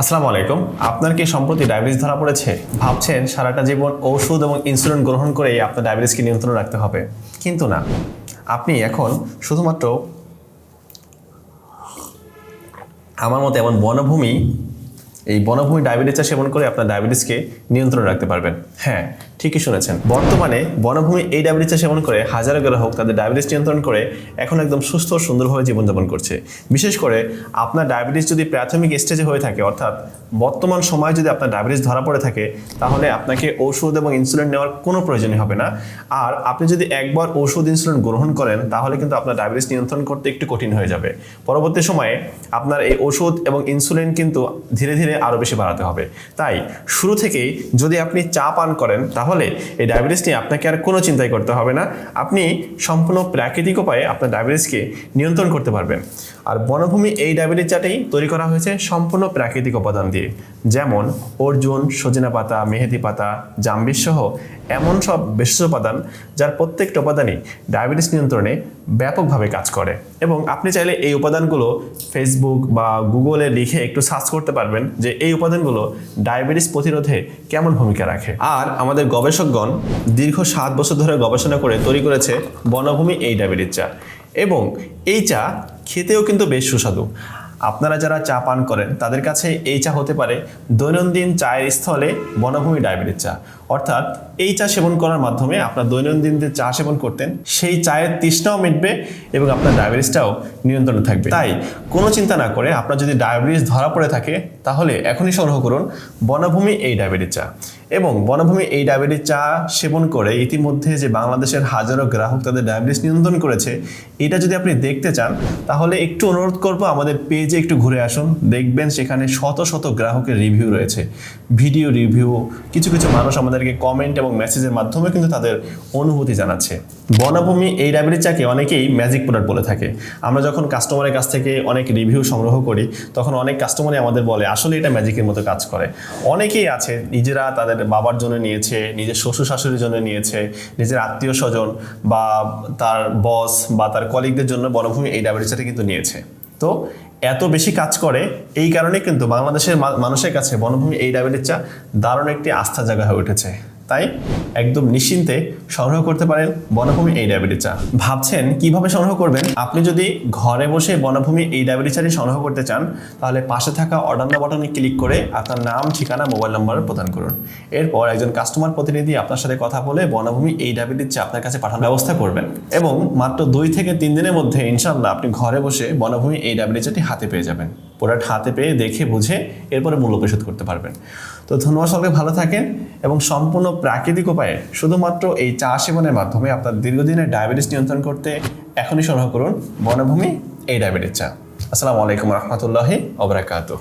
আসসালামু আলাইকুম। আপনার কি সম্প্রতি ডায়াবেটিস ধরা পড়েছে? ভাবছেন সারাটা জীবন ঔষধ এবং ইনসুলিন গ্রহণ করেই আপনার ডায়াবেটিসকে নিয়ন্ত্রণ রাখতে হবে। কিন্তু না, আপনি এখন শুধুমাত্র আমার মতো এমন বনভূমি এই বনভূমি ডায়াবেটিস চা সেবন করে আপনার ডায়াবেটিসকে নিয়ন্ত্রণ রাখতে পারবেন। হ্যাঁ ঠিকই শুনেছেন। বর্তমানে বনভূমি এই ডায়াবেটিস চা সেবন করে হাজারো গ্রাহক তাদের ডায়াবেটিস নিয়ন্ত্রণ করে এখন একদম সুস্থ ও সুন্দরভাবে জীবনযাপন করছে। বিশেষ করে আপনার ডায়াবেটিস যদি প্রাথমিক স্টেজে হয়ে থাকে, অর্থাৎ বর্তমান সময়ে যদি আপনার ডায়াবেটিস ধরা পড়ে থাকে, তাহলে আপনাকে ঔষধ এবং ইনসুলিন নেওয়ার কোনো প্রয়োজনই হবে না। আর আপনি যদি একবার ওষুধ ইনসুলিন গ্রহণ করেন, তাহলে কিন্তু আপনার ডায়াবেটিস নিয়ন্ত্রণ করতে একটু কঠিন হয়ে যাবে। পরবর্তী সময়ে আপনার এই ওষুধ এবং ইনসুলিন কিন্তু ধীরে ধীরে আরও বেশি বাড়াতে হবে। তাই শুরু থেকেই যদি আপনি চা পান করেন, তাহলে এই ডায়াবেটিস নিয়ে আপনাকে আর কোনো চিন্তাই করতে হবে না। আপনি সম্পূর্ণ প্রাকৃতিক উপায়ে আপনার ডায়াবেটিসকে নিয়ন্ত্রণ করতে পারবেন। আর বনভূমি এই ডায়াবেটিস চাটাই তৈরি করা হয়েছে সম্পূর্ণ প্রাকৃতিক উপাদান দিয়ে। যেমন অর্জুন, সজনা পাতা, মেহেদি পাতা জাম্বিস সহ এমন সব বিশেষ উপাদান যার প্রত্যেকটা উপাদানই ডায়াবেটিস নিয়ন্ত্রণে ব্যাপকভাবে কাজ করে। এবং আপনি চাইলে এই উপাদানগুলো ফেসবুক বা গুগলে লিখে একটু সার্চ করতে পারবেন যে এই উপাদানগুলো ডায়াবেটিস প্রতিরোধে কেমন ভূমিকা রাখে। আর আমাদের গবেষকগণ দীর্ঘ সাত বছর ধরে গবেষণা করে তৈরি করেছে বনভূমি এই ডায়াবেটিস চা। এবং এই চা খেতেও কিন্তু বেশ সুস্বাদু। আপনারা যারা চা পান করেন, তাদের কাছে এই চা হতে পারে দৈনন্দিন চায়ের স্থলে বনভূমি ডায়াবেটিস চা। অর্থাৎ এই চা সেবন করার মাধ্যমে আপনার দৈনন্দিন যে চা সেবন করতেন, সেই চায়ের তৃষ্ণাও মিটবে এবং আপনার ডায়াবেটিসটাও নিয়ন্ত্রণে থাকবে। তাই কোনো চিন্তা না করে আপনার যদি ডায়াবেটিস ধরা পড়ে থাকে, তাহলে এখনই সংগ্রহ করুন বনভূমি এই ডায়াবেটিস চা। এবং বনভূমি এই ডায়াবেটিস চা সেবন করে ইতিমধ্যে যে বাংলাদেশের হাজারো গ্রাহক তাদের ডায়াবেটিস নিয়ন্ত্রণ করেছে, এটা যদি আপনি দেখতে চান, তাহলে একটু অনুরোধ করব আমাদের পেজে একটু ঘুরে আসুন। দেখবেন সেখানে শত শত গ্রাহকের রিভিউ রয়েছে। ভিডিও রিভিউ, কিছু কিছু মানুষ আমাদেরকে কমেন্ট এবং মেসেজের মাধ্যমে কিন্তু তাদের অনুভূতি জানাচ্ছে। বনভূমি এই ডায়াবেটিস চাকে অনেকেই ম্যাজিক প্রোডাক্ট বলে থাকে। আমরা যখন কাস্টমারের কাছ থেকে অনেক রিভিউ সংগ্রহ করি, তখন অনেক কাস্টমারই আমাদের বলে, আসলে এটা ম্যাজিকের মতো কাজ করে। অনেকেই আছে, নিজেরা তাদের বাবার জন্য নিয়েছে, নিজের শ্বশুর শাশুড়ির জন্য নিয়েছে, নিজের আত্মীয় স্বজন বা তার বস বা তার কলিগদের জন্য বনভূমি এই ডায়াবেটিসটা কিন্তু নিয়েছে। তো এত বেশি কাজ করে, এই কারণে কিন্তু বাংলাদেশের মানুষের কাছে বনভূমি এই ডায়াবেটিসটা দারুণ একটি আস্থা জায়গা হয়ে উঠেছে। তাই একদম নিশ্চিন্তে সংগ্রহ করতে পারেন বনভূমি এই ডায়াবেটিস চা। ভাবছেন কীভাবে সংগ্রহ করবেন? আপনি যদি ঘরে বসে বনভূমি এই ডায়াবেটিস চাটি সংগ্রহ করতে চান, তাহলে পাশে থাকা অর্ডার বাটনে ক্লিক করে আপনার নাম, ঠিকানা মোবাইল নাম্বার প্রদান করুন। এরপর একজন কাস্টমার প্রতিনিধি আপনার সাথে কথা বলে বনভূমি এই ডায়াবেটিস চা আপনার কাছে পাঠানোর ব্যবস্থা করবেন। এবং মাত্র দুই থেকে তিন দিনের মধ্যে ইনশাল্লাহ আপনি ঘরে বসে বনভূমি এই ডায়াবেটিস চাটি হাতে পেয়ে যাবেন। প্রোডাক্ট হাতে পেয়ে দেখে, বুঝে এরপরে মূল্য পরিশোধ করতে পারবেন। তো ধন্যবাদ সকলে ভালো থাকেন এবং সম্পূর্ণ প্রাকৃতিক উপায়ে শুধুমাত্র এই চা সেবনের মাধ্যমে আপনার দীর্ঘদিনের ডায়াবেটিস নিয়ন্ত্রণ করতে এখনই সংগ্রহ করুন বনভূমি এই ডায়াবেটিস চা আসসালামু আলাইকুম রহমতুল্লাহি অবরাকাতু